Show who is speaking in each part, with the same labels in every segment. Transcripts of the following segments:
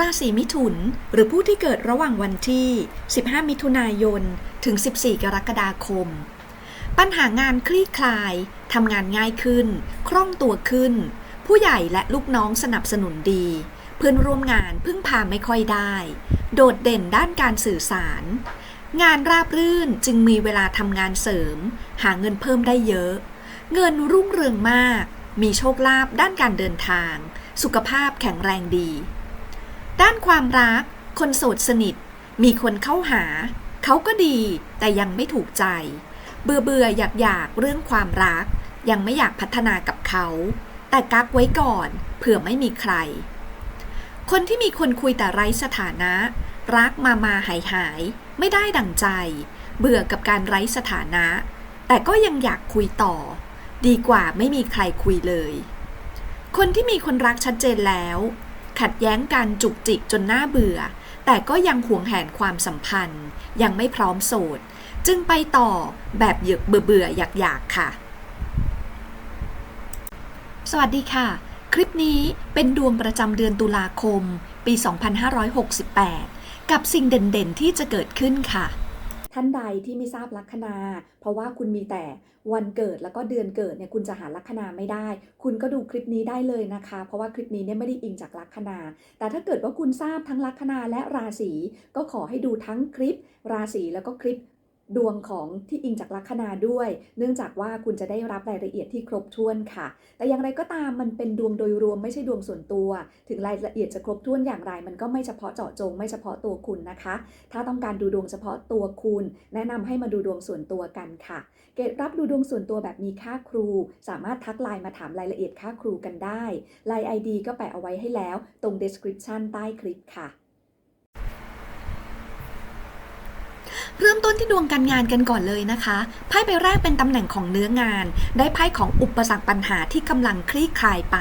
Speaker 1: ราศีมิถุน หรือผู้ที่เกิดระหว่างวันที่ 15 มิถุนายน ถึง 14 กรกฎาคม ปัญหางานคลี่คลาย ทำงานง่ายขึ้น คล่องตัวขึ้น ผู้ใหญ่และลูกน้องสนับสนุนดี เพื่อนร่วมงานพึ่งพาไม่ค่อยได้ โดดเด่นด้านการสื่อสาร งานราบรื่นจึงมีเวลาทำงานเสริม หาเงินเพิ่มได้เยอะ เงินรุ่งเรืองมาก มีโชคลาภด้านการเดินทาง สุขภาพแข็งแรงดี ด้านความรัก คนโสดสนิท มีคนเข้าหา เขาก็ดี แต่ยังไม่ถูกใจ เบื่อเบื่ออยากอยากเรื่องความรัก ยังไม่อยากพัฒนากับเขา แต่กักไว้ก่อนเผื่อไม่มีใคร คนที่มีคนคุยแต่ไร้สถานะ รักมามาหายหาย ไม่ได้ดั่งใจ เบื่อกับการไร้สถานะ แต่ก็ยังอยากคุยต่อ ดีกว่าไม่มีใครคุยเลยคนที่มีคนรักชัดเจนแล้ว ขัดแย้งการจุกจิกจนน่าเบื่อ แต่ก็ยังหวงแหนความสัมพันธ์ ยังไม่พร้อมโสด จึงไปต่อแบบเหยือกเบื่อเบื่อยากอยากๆค่ะ สวัสดีค่ะ คลิปนี้เป็นดวงประจำเดือนตุลาคม ปี 2568 กับสิ่งเด่นๆที่จะเกิดขึ้นค่ะ ท่านใดที่ไม่ทราบลัคนา เพราะว่าคุณมีแต่วันเกิดแล้วก็เดือนเกิดเนี่ยคุณจะหาลัคนาไม่ได้ คุณก็ดูคลิปนี้ได้เลยนะคะ เพราะว่าคลิปนี้เนี่ยไม่ได้อิงจากลัคนา แต่ถ้าเกิดว่าคุณทราบทั้งลัคนาและราศีก็ขอให้ดูทั้งคลิป ราศีแล้วก็คลิป ดวงของที่อิงจากลัคนาด้วย เนื่องจากว่าคุณจะได้รับรายละเอียดที่ครบถ้วนค่ะ แต่อย่างไรก็ตามมันเป็นดวงโดยรวมไม่ใช่ดวงส่วนตัว ถึงรายละเอียดจะครบถ้วนอย่างไร มันก็ไม่เฉพาะเจาะจง ไม่เฉพาะตัวคุณนะคะ ถ้าต้องการดูดวงเฉพาะตัวคุณ แนะนำให้มาดูดวงส่วนตัวกันค่ะ เกรดรับดูดวงส่วนตัวแบบมีค่าครู สามารถทักไลน์มาถามรายละเอียดค่าครูกันได้ไลน์ ID ก็แปะเอาไว้ให้แล้ว ตรง description ใต้คลิปค่ะ เริ่มต้นที่ดวงการงานกันก่อนเลยนะคะ ไพ่ใบแรกเป็นตำแหน่งของเนื้องาน ได้ไพ่ของอุปสรรคปัญหาที่กำลังคลี่คลายไป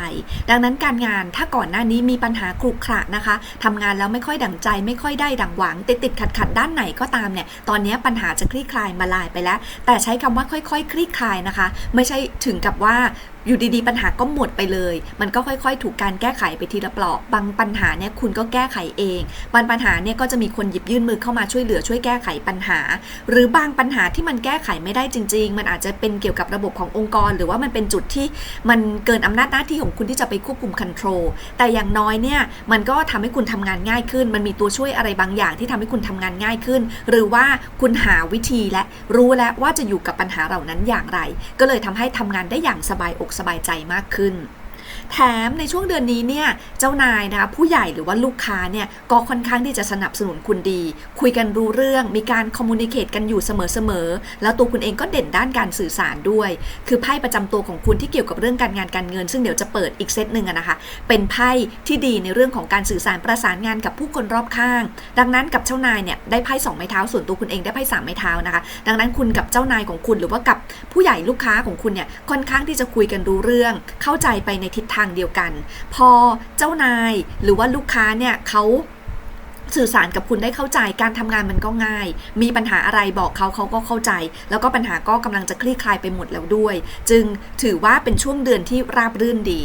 Speaker 1: ดังนั้นการงานถ้าก่อนหน้านี้มีปัญหาครุขระนะคะทำงานแล้วไม่ค่อยดั่งใจ ไม่ค่อยได้ดั่งหวัง ติดติดขัดขัดด้านไหนก็ตามเนี่ย ตอนนี้ปัญหาจะคลี่คลายมาลายไปแล้ว แต่ใช้คำว่าค่อยๆคลี่คลายนะคะ ไม่ใช่ถึงกับว่า อยู่ดีๆ ปัญหาก็หมดไปเลย มันก็ค่อยๆ ถูกการแก้ไขไปทีละเปลาะบางปัญหาเนี่ยคุณก็แก้ไขเองบางปัญหาเนี่ยก็จะมีคนหยิบยื่นมือเข้ามาช่วยเหลือช่วยแก้ไขปัญหา หรือบางปัญหาที่มันแก้ไขไม่ได้จริง ๆ มันอาจจะเป็นเกี่ยวกับระบบขององค์กร หรือว่ามันเป็นจุดที่มันเกินอำนาจหน้าที่ของคุณที่จะไปควบคุมค o n t r o l แต่อย่างน้อยเนี่ยมันก็ทำให้คุณทำงานง่ายขึ้น มันมีตัวช่วยอะไรบางอย่างที่ทำให้คุณทำงานง่ายขึ้น หรือว่าคุณหาวิธีและรู้แล้วว่าจะอยู่กับปัญหาเหล่านั้นอย่างไร ก็เลยทำให้ทำงานได้อย่างสบายอกสบายใจมากขึ้น แถมในช่วงเดือนนี้เนี่ยเจ้านายนะผู้ใหญ่หรือว่าลูกค้าเนี่ยก็ค่อนข้างที่จะสนับสนุนคุณดี คุยกันรู้เรื่องมีการคอมมูนิเคตกันอยู่เสมอๆแล้วตัวคุณเองก็เด่นด้านการสื่อสารด้วย คือไพ่ประจำตัวของคุณที่เกี่ยวกับเรื่องการงานการเงิน ซึ่งเดี๋ยวจะเปิดอีกเซตหนึ่งอะนะคะ เป็นไพ่ที่ดีในเรื่องของการสื่อสารประสานงานกับผู้คนรอบข้าง ดังนั้นกับเจ้านายเนี่ยได้ไพ่สองไม้เท้าส่วนตัวคุณเองได้ไพ่สามไม้เท้านะคะ ดังนั้นคุณกับเจ้านายของคุณหรือว่ากับผู้ใหญ่ลูกค้าของคุณเนี่ยค่อนข้างที่จะคุยกันรู้เรื่อง เข้าใจไปในทิศทางเดียวกัน พอเจ้านายหรือว่าลูกค้าเนี่ยเขาสื่อสารกับคุณได้เข้าใจการทำงานมันก็ง่าย มีปัญหาอะไรบอกเขาเขาก็เข้าใจ แล้วก็ปัญหาก็กำลังจะคลี่คลายไปหมดแล้วด้วย จึงถือว่าเป็นช่วงเดือนที่ราบรื่นดี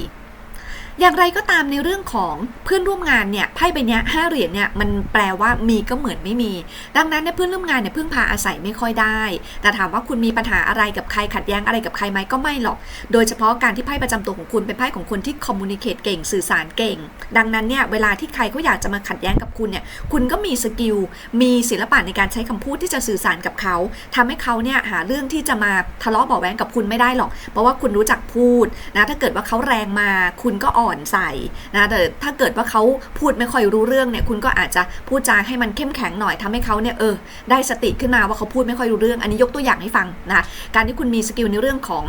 Speaker 1: อย่างไรก็ตามในเรื่องของเพื่อนร่วมงานเนี่ยไพ่ใบนี้ห้าเหรียญเนี่ยมันแปลว่ามีก็เหมือนไม่มี ดังนั้นเนี่ยเพื่อนร่วมงานเนี่ยพึ่งพาอาศัยไม่ค่อยได้ แต่ถามว่าคุณมีปัญหาอะไรกับใครขัดแย้งอะไรกับใครไหมก็ไม่หรอก โดยเฉพาะการที่ไพ่ประจำตัวของคุณเป็นไพ่ของคนที่คอมมูนิเคตเก่งสื่อสารเก่ง ดังนั้นเนี่ยเวลาที่ใครเขาอยากจะมาขัดแย้งกับคุณเนี่ยคุณก็มีสกิลมีศิลปะในการใช้คำพูดที่จะสื่อสารกับเขาทำให้เขาเนี่ยหาเรื่องที่จะมาทะเลาะเบาะแว้งกับคุณไม่ได้หรอก เพราะว่าคุณรู้จักพูดนะถ้าเกิดว่าเขาแรงมาคุณก็ออนใส่นะแต่ถ้าเกิดว่าเขาพูดไม่ค่อยรู้เรื่องเนี่ยคุณก็อาจจะพูดจาให้มันเข้มแข็งหน่อยทำให้เขาเนี่ยเออได้สติขึ้นมาว่าเขาพูดไม่ค่อยรู้เรื่อง อันนี้ยกตัวอย่างให้ฟังนะการที่คุณมีสกิลในเรื่องของ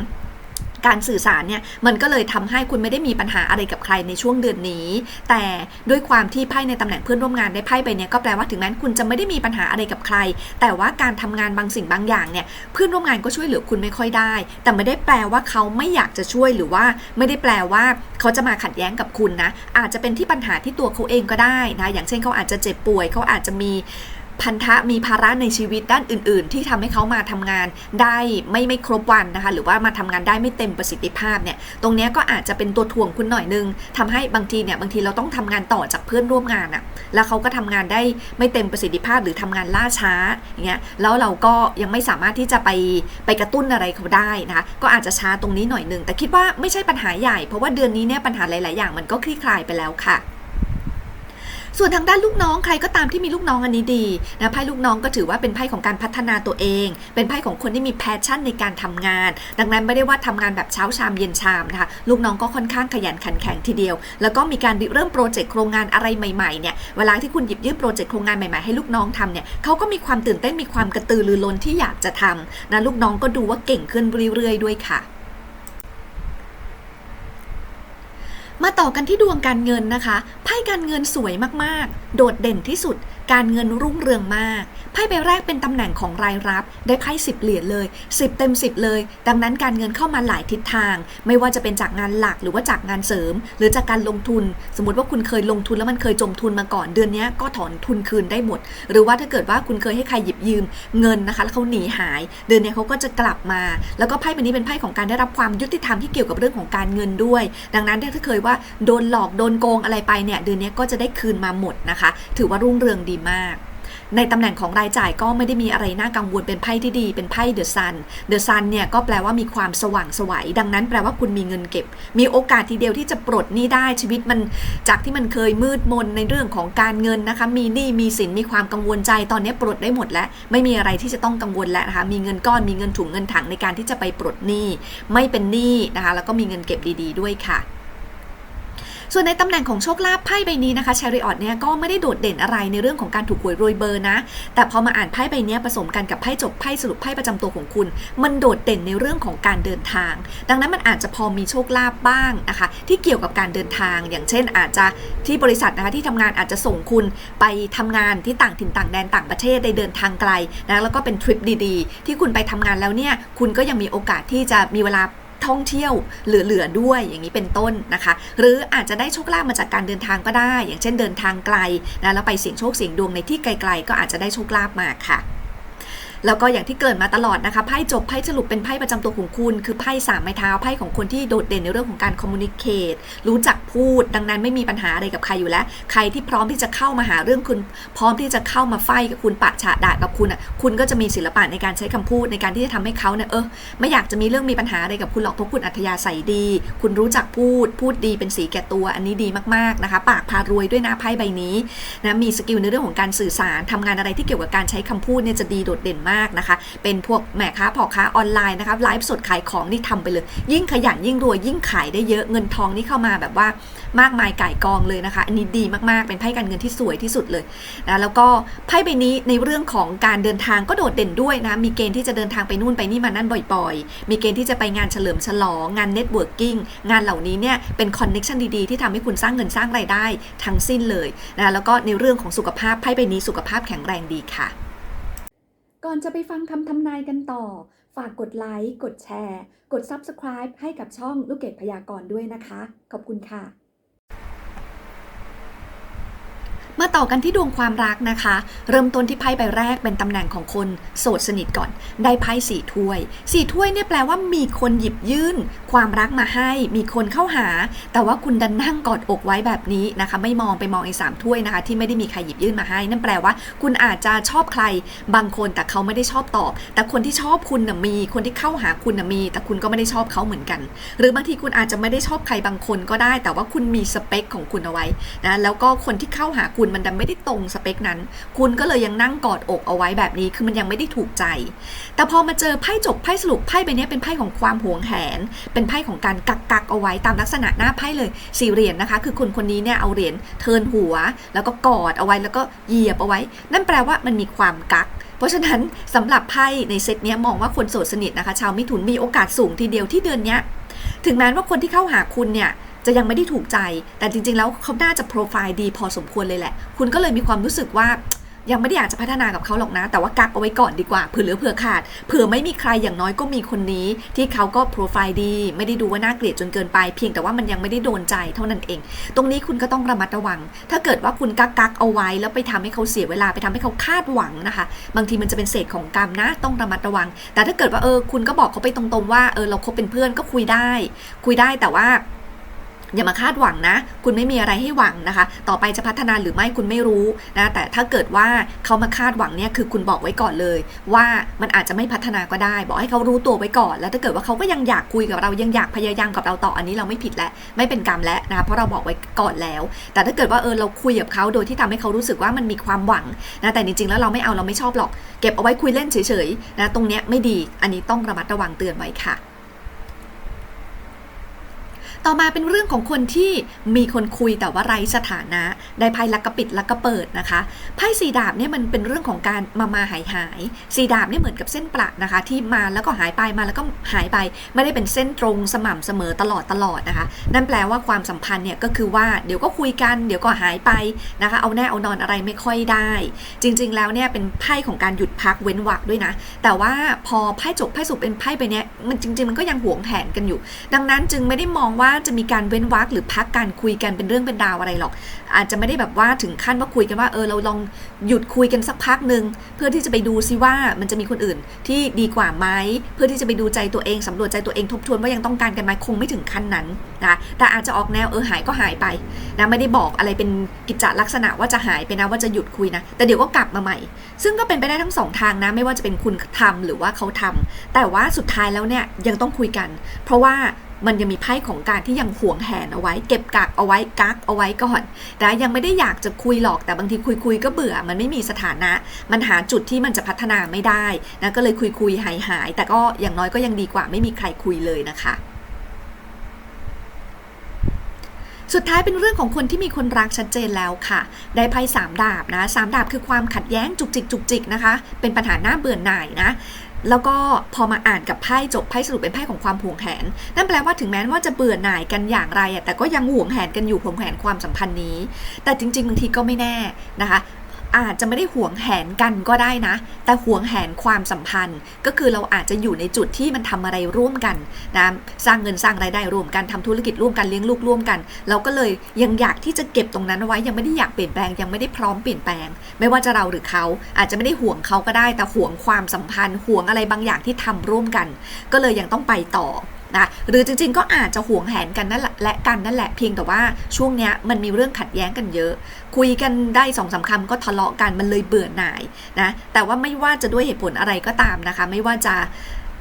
Speaker 1: การสื่อสารเนี่ยมันก็เลยทำให้คุณไม่ได้มีปัญหาอะไรกับใครในช่วงเดือนนี้ แต่ด้วยความที่ไพ่ในตำแหน่งเพื่อนร่วมงานได้ไพ่ไปเนี่ยก็แปลว่าถึงแม้คุณจะไม่ได้มีปัญหาอะไรกับใคร แต่ว่าการทำงานบางสิ่งบางอย่างเนี่ยเพื่อนร่วมงานก็ช่วยเหลือคุณไม่ค่อยได้ แต่ไม่ได้แปลว่าเขาไม่อยากจะช่วยหรือว่าไม่ได้แปลว่าเขาจะมาขัดแย้งกับคุณนะอาจจะเป็นที่ปัญหาที่ตัวเขาเองก็ได้นะอย่างเช่นเขาอาจจะเจ็บป่วยเขาอาจจะมี พันธะมีภาระในชีวิตด้านอื่น ๆ ที่ทำให้เขามาทำงานได้ไม่ไม่ครบวันนะคะ หรือว่ามาทำงานได้ไม่เต็มประสิทธิภาพเนี่ย ตรงนี้ก็อาจจะเป็นตัวถ่วงคุณหน่อยนึงทำให้บางทีเนี่ยบางทีเราต้องทำงานต่อจากเพื่อนร่วมงานอะแล้วเขาก็ทำงานได้ไม่เต็มประสิทธิภาพหรือทำงานล่าช้าอย่างเงี้ย แล้วเราก็ยังไม่สามารถที่จะไปไปกระตุ้นอะไรเขาได้นะคะ ก็อาจจะช้าตรงนี้หน่อยนึง แต่คิดว่าไม่ใช่ปัญหาใหญ่ เพราะว่าเดือนนี้เนี่ยปัญหาหลาย ๆ อย่างมันก็คลี่คลายไปแล้วค่ะ ส่วนทางด้านลูกน้องใครก็ตามที่มีลูกน้องอันนี้ดีนะไพ่ลูกน้องก็ถือว่าเป็นไพ่ของการพัฒนาตัวเอง เป็นไพ่ของคนที่มีแพชชั่นในการทำงาน ดังนั้นไม่ได้ว่าทำงานแบบเช้าชามเย็นชามนะคะลูกน้องก็ค่อนข้างขยันขันแข็งทีเดียว แล้วก็มีการเริ่มโปรเจกต์โครงงานอะไรใหม่ๆเนี่ยเวลาที่คุณหยิบยื่นโปรเจกต์โครงงานใหม่ๆให้ลูกน้องทำเนี่ยเขาก็มีความตื่นเต้นมีความกระตือรือร้นที่อยากจะทำนะลูกน้องก็ดูว่าเก่งขึ้นเรื่อยๆด้วยค่ะมาต่อกันที่ดวงการเงินนะคะ ไพ่การเงินสวยมากๆ โดดเด่นที่สุด การเงินรุ่งเรืองมาก ไพ่ใบแรกเป็นตำแหน่งของรายรับ ได้ไพ่สิบเหรียญเลย 10 เต็ม 10 เลย ดังนั้นการเงินเข้ามาหลายทิศทาง ไม่ว่าจะเป็นจากงานหลักหรือว่าจากงานเสริม หรือจากการลงทุน สมมติว่าคุณเคยลงทุนแล้วมันเคยจมทุนมาก่อนเดือนนี้ก็ถอนทุนคืนได้หมด หรือว่าถ้าเกิดว่าคุณเคยให้ใครหยิบยืมเงินนะคะแล้วเขาหนีหาย เดือนนี้เขาก็จะกลับมา แล้วก็ไพ่ใบนี้เป็นไพ่ของการได้รับความยุติธรรมที่เกี่ยวกับเรื่องของการเงินด้วย ดังนั้นถ้าเคยว่าโดนหลอกโดนโกงอะไรไปเนี่ยเดือนนี้ก็จะได้คืนมาหมดนะคะ ถือว่ารุ่งเรืองดีมากในตำแหน่งของรายจ่ายก็ไม่ได้มีอะไรน่ากังวลเป็นไพ่ที่ดีเป็นไพ่เดอะซันเดอะซันเนี่ยก็แปลว่ามีความสว่างสวัยดังนั้นแปลว่าคุณมีเงินเก็บ มีโอกาสทีเดียวที่จะปลดหนี้ได้ชีวิตมันจากที่มันเคยมืดมนในเรื่องของการเงินนะคะ มีหนี้มีสินมีความกังวลใจตอนนี้ปลดได้หมดแล้ว ไม่มีอะไรที่จะต้องกังวลแล้วนะคะมีเงินก้อนมีเงินถุงเงินถังในการที่จะไปปลดหนี้ไม่เป็นหนี้นะคะแล้วก็มีเงินเก็บดี ๆ ด้วยค่ะ ส่วนในตำแหน่งของโชคลาภไพ่ใบนี้นะคะชาริออตเนี่ยก็ไม่ได้โดดเด่นอะไรในเรื่องของการถูกหวยรวยเบอร์นะ แต่พอมาอ่านไพ่ใบนี้ผสมกันกับไพ่จบไพ่สรุปไพ่ประจำตัวของคุณ มันโดดเด่นในเรื่องของการเดินทาง ดังนั้นมันอาจจะพอมีโชคลาภบ้างนะคะ ที่เกี่ยวกับการเดินทาง อย่างเช่น อาจจะที่บริษัทนะคะที่ทำงานอาจจะส่งคุณไปทำงานที่ต่างถิ่นต่างแดนต่างประเทศได้เดินทางไกลนะแล้วก็เป็นทริปดีๆ ที่คุณไปทำงานแล้วเนี่ยคุณก็ยังมีโอกาสที่จะมีเวลา ท่องเที่ยวเหลือๆด้วยอย่างนี้เป็นต้นนะคะ หรืออาจจะได้โชคลาภมาจากการเดินทางก็ได้ อย่างเช่นเดินทางไกลนะแล้วไปเสี่ยงโชคเสี่ยงดวงในที่ไกล ๆ ก็อาจจะได้โชคลาภมาค่ะ แล้วก็อย่างที่เกิดมาตลอดนะคะไพ่จบไพ่สรุปเป็นไพ่ประจำตัวของคุณ คือไพ่สามไม้เท้าไพ่ของคนที่โดดเด่นในเรื่องของการคอมมูนิเคตรู้จักพูด ดังนั้นไม่มีปัญหาอะไรกับใครอยู่แล้ว ใครที่พร้อมที่จะเข้ามาหาเรื่องคุณ พร้อมที่จะเข้ามาไฟกับคุณปะฉะด่ากับคุณอะคุณก็จะมีศิลปะในการใช้คำพูดในการที่จะทำให้เขาเนี่ยเออไม่อยากจะมีเรื่องมีปัญหาอะไรกับคุณหรอกเพราะคุณอัธยาศัยดี คุณรู้จักพูด พูดดีเป็นสีแก่ตัว อันนี้ดีมากๆนะคะ ปากพารวยด้วยนะไพ่ใบนี้นะมีสกิลในเรื่องของการสื่อสารทำงานอะไรที่เกี่ยวกับการใช้คำพูดเนี่ยจะดีโดดเด่นมากนะคะ เป็นพวกแม่ค้าพ่อค้าออนไลน์นะคะไลฟ์สดขายของนี่ทำไปเลย ยิ่งขยันยิ่งรวยยิ่งขายได้เยอะเงินทองนี่เข้ามาแบบว่ามากมายก่ายกองเลยนะคะ อันนี้ดีมากๆ เป็นไพ่การเงินที่สวยที่สุดเลยนะแล้วก็ไพ่ใบนี้ในเรื่องของการเดินทางก็โดดเด่นด้วยนะ มีเกณฑ์ที่จะเดินทางไปนู่นไปนี่มานั่นบ่อยๆ มีเกณฑ์ที่จะไปงานเฉลิมฉลองงานเน็ตเวิร์กิ่งงานเหล่านี้เนี่ยเป็นคอนเน็ชันดีๆ ที่ทำให้คุณสร้างเงินสร้างรายได้ทั้งสิ้นเลยนะแล้วก็ในเรื่องของสุขภาพไพ่ใบนี้สุขภาพแข็งแรงดีค่ะ ก่อนจะไปฟังคำทำนายกันต่อ ฝากกดไลค์ กดแชร์ กด Subscribe ให้กับช่องลูกเกดพยากรณ์ด้วยนะคะ ขอบคุณค่ะ มาต่อกันที่ดวงความรักนะคะ เริ่มต้นที่ไพ่ใบแรกเป็นตำแหน่งของคนโสดสนิทก่อน ได้ไพ่สี่ถ้วยสี่ถ้วยเนี่ยแปลว่ามีคนหยิบยื่น ความรักมาให้ มีคนเข้าหา แต่ว่าคุณดันนั่งกอดอกไว้แบบนี้นะคะ ไม่มองไปมองไอ้สามถ้วยนะคะ ที่ไม่ได้มีใครหยิบยื่นมาให้ นั่นแปลว่า คุณอาจจะชอบใคร บางคนแต่เขาไม่ได้ชอบตอบ แต่คนที่ชอบคุณน่ะมี คนที่เข้าหาคุณน่ะมี แต่คุณก็ไม่ได้ชอบเขาเหมือนกัน หรือบางทีคุณอาจจะไม่ได้ชอบใครบางคนก็ได้ แต่ว่าคุณมีสเปคของคุณเอาไว้นะแล้วก็คนที่เข้าหาคุณมันดันไม่ได้ตรงสเปคนั้น คุณก็เลยยังนั่งกอดอกเอาไว้แบบนี้ คือมันยังไม่ได้ถูกใจ แต่พอมาเจอไพ่จบไพ่สรุปไพ่ใบนี้เป็นไพ่ของความหวงแหน เป็นไพ่ของการกักกักเอาไว้ตามลักษณะหน้าไพ่เลยสี่เหรียญนะคะ คือคนคนนี้เนี่ยเอาเหรียญเทินหัว แล้วก็กอดเอาไว้แล้วก็เหยียบเอาไว้ นั่นแปลว่ามันมีความกักเพราะฉะนั้นสำหรับไพ่ในเซตเนี้ยมองว่าคนโสดสนิทนะคะ ชาวมิถุนมีโอกาสสูงทีเดียวที่เดือนเนี้ยถึงแม้ว่าคนที่เข้าหาคุณเนี่ย จะยังไม่ได้ถูกใจ แต่จริง ๆ แล้วเขาน่าจะโปรไฟล์ดีพอสมควรเลยแหละ คุณก็เลยมีความรู้สึกว่ายังไม่ได้อยากจะพัฒนากับเขาหรอกนะ แต่ว่ากักเอาไว้ก่อนดีกว่าเผื่อเหลือเผื่อขาดเผื่อไม่มีใครอย่างน้อยก็มีคนนี้ ที่เขาก็โปรไฟล์ดี ไม่ได้ดูว่าน่าเกลียดจนเกินไป เพียงแต่ว่ามันยังไม่ได้โดนใจเท่านั้นเอง ตรงนี้คุณก็ต้องระมัดระวัง ถ้าเกิดว่าคุณกักกักเอาไว้ แล้วไปทำให้เขาเสียเวลาไปทำให้เขาคาดหวังนะคะ บางทีมันจะเป็นเศษของกรรมนะ ต้องระมัดระวัง แต่ถ้าเกิดว่าเออคุณก็บอกเขาไปตรงๆว่าเออเราคบเป็นเพื่อนก็คุยได้ คุยได้แต่ว่า อย่ามาคาดหวังนะ คุณไม่มีอะไรให้หวังนะคะ ต่อไปจะพัฒนาหรือไม่คุณไม่รู้นะ แต่ถ้าเกิดว่าเขามาคาดหวังเนี่ยคือคุณบอกไว้ก่อนเลย ว่ามันอาจจะไม่พัฒนาก็ได้ บอกให้เขารู้ตัวไว้ก่อน แล้วถ้าเกิดว่าเขาก็ยังอยากคุยกับเรายังอยากพยายามกับเราต่ออันนี้เราไม่ผิดแล้วไม่เป็นกรรมแล้วนะเพราะเราบอกไว้ก่อนแล้ว แต่ถ้าเกิดว่าเออเราคุยกับเขาโดยที่ทำให้เขารู้สึกว่ามันมีความหวังนะแต่จริงๆแล้วเราไม่เอาเราไม่ชอบหรอก เก็บเอาไว้คุยเล่นเฉยๆนะตรงเนี้ยไม่ดีอันนี้ต้องระมัดระวังเตือนไว้ค่ะ ต่อมาเป็นเรื่องของคนที่มีคนคุยแต่ว่าไร้สถานะ ได้ไพ่ลักกระปิดลักกระเปิดนะคะไพ่สีดาบเนี่ยมันเป็นเรื่องของการมามาหายหายสีดาบเนี่ยเหมือนกับเส้นประนะคะ ที่มาแล้วก็หายไปมาแล้วก็หายไป ไม่ได้เป็นเส้นตรงสม่ำเสมอตลอดตลอดนะคะ นั่นแปลว่าความสัมพันธ์เนี่ยก็คือว่าเดี๋ยวก็คุยกันเดี๋ยวก็หายไปนะคะ เอาแน่เอานอนอะไรไม่ค่อยได้ จริง ๆ แล้วเนี่ยเป็นไพ่ของการหยุดพักเว้นวรรคด้วยนะ แต่ว่าพอไพ่จบไพ่สุดเป็นไพ่ไปเนี้ยมันจริง ๆ มันก็ยังหวงแหนกันอยู่ ดังนั้นจึงไม่ได้มองว่าาจะมีการเว้นวรรคหรือพักการคุยกันเป็นเรื่องเป็นราวอะไรหรอก อาจจะไม่ได้แบบว่าถึงขั้นว่าคุยกันว่าเออเราลองหยุดคุยกันสักพักหนึ่งเพื่อที่จะไปดูซิว่ามันจะมีคนอื่นที่ดีกว่าไหมเพื่อที่จะไปดูใจตัวเองสำรวจใจตัวเองทบทวนว่ายังต้องการกันไหมคงไม่ถึงขั้นนั้นนะแต่อาจจะออกแนวเออหายก็หายไปนะไม่ได้บอกอะไรเป็นกิจจลักษณะว่าจะหายไปนะว่าจะหยุดคุยนะแต่เดี๋ยวก็กลับมาใหม่ ซึ่งก็เป็นไปได้ทั้งสองทางนะไม่ว่าจะเป็นคุณทำหรือว่าเขาทำแต่ว่าสุดท้ายแล้วเนี่ยยังต้องคุยกัน เพราะว่า มันยังมีไพ่ของการที่ยังห่วงแหนเอาไว้ เก็บกักเอาไว้กักเอาไว้ก่อนนะยังไม่ได้อยากจะคุยหรอกแต่บางทีคุยคุยๆก็เบื่อ มันไม่มีสถานะ มันหาจุดที่มันจะพัฒนาไม่ได้นะก็เลยคุยคุยหายหายๆแต่ก็อย่างน้อยก็ยังดีกว่าไม่มีใครคุยเลยนะคะสุดท้ายเป็นเรื่องของคนที่มีคนรักชัดเจนแล้วค่ะ ได้ไพ่สามดาบนะสามดาบคือความขัดแย้งจุกจิกจุกจิกนะคะ เป็นปัญหาหน้าเบื่อหน่ายนะ แล้วก็พอมาอ่านกับไพ่จบไพ่สรุปเป็นไพ่ของความห่วงแหน นั่นแปลว่าถึงแม้ว่าจะเบื่อหน่ายกันอย่างไรแต่ก็ยังห่วงแหนกันอยู่ห่วงแหนความสัมพันธ์นี้ แต่จริงๆบางทีก็ไม่แน่นะคะ อาจจะไม่ได้ห่วงแหนกันก็ได้นะ แต่ห่วงแหนความสัมพันธ์ ก็คือเราอาจจะอยู่ในจุดที่มันทำอะไรร่วมกันนะสร้างเงินสร้างรายได้ร่วมกันทำธุรกิจร่วมกันเลี้ยงลูกร่วมกัน เราก็เลยยังอยากที่จะเก็บตรงนั้นไว้ยังไม่ได้อยากเปลี่ยนแปลงยังไม่ได้พร้อมเปลี่ยนแปลง ไม่ว่าจะเราหรือเขาอาจจะไม่ได้ห่วงเขาก็ได้ แต่ห่วงความสัมพันธ์ห่วงอะไรบางอย่างที่ทำร่วมกัน ก็เลยยังต้องไปต่อ นะหรือจริงๆ ก็อาจจะห่วงแหนกันนั่นแหละและกันนั่นแหละเพียงแต่ว่าช่วงเนี้ยมันมีเรื่องขัดแย้งกันเยอะ คุยกันได้สองสามคำก็ทะเลาะกันมันเลยเบื่อหน่ายนะแต่ว่าไม่ว่าจะด้วยเหตุผลอะไรก็ตามนะคะ ไม่ว่าจะ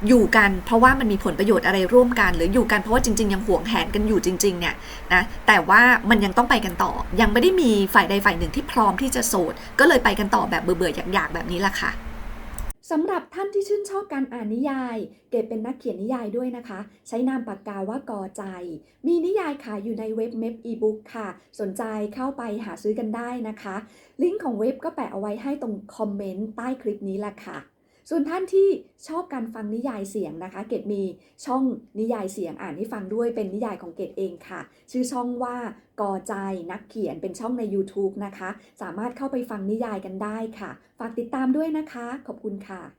Speaker 1: อยู่กันเพราะว่ามันมีผลประโยชน์อะไรร่วมกัน หรืออยู่กันเพราะว่าจริง ๆ ยังห่วงแหนกันอยู่จริง ๆ เนี่ยนะแต่ว่ามันยังต้องไปกันต่อ ยังไม่ได้มีฝ่ายใดฝ่ายหนึ่งที่พร้อมที่จะโสด ก็เลยไปกันต่อแบบเบื่อๆอยากๆแบบนี้ละค่ะ
Speaker 2: สำหรับท่านที่ชื่นชอบการอ่านนิยาย เก็บเป็นนักเขียนนิยายด้วยนะคะ ใช้นามปากกาว่ากอใจ มีนิยายขายอยู่ในเว็บเม p อีบุ๊กค่ะ สนใจเข้าไปหาซื้อกันได้นะคะ ลิงก์ของเว็บก็แปะเอาไว้ให้ตรงคอมเมนต์ใต้คลิปนี้แหละค่ะ ส่วนท่านที่ชอบการฟังนิยายเสียงนะคะ เกดมีช่องนิยายเสียงอ่านให้ฟังด้วยเป็นนิยายของเกดเองค่ะ ชื่อช่องว่ากอใจนักเขียนเป็นช่องใน YouTube นะคะ สามารถเข้าไปฟังนิยายกันได้ค่ะ ฝากติดตามด้วยนะคะ ขอบคุณค่ะ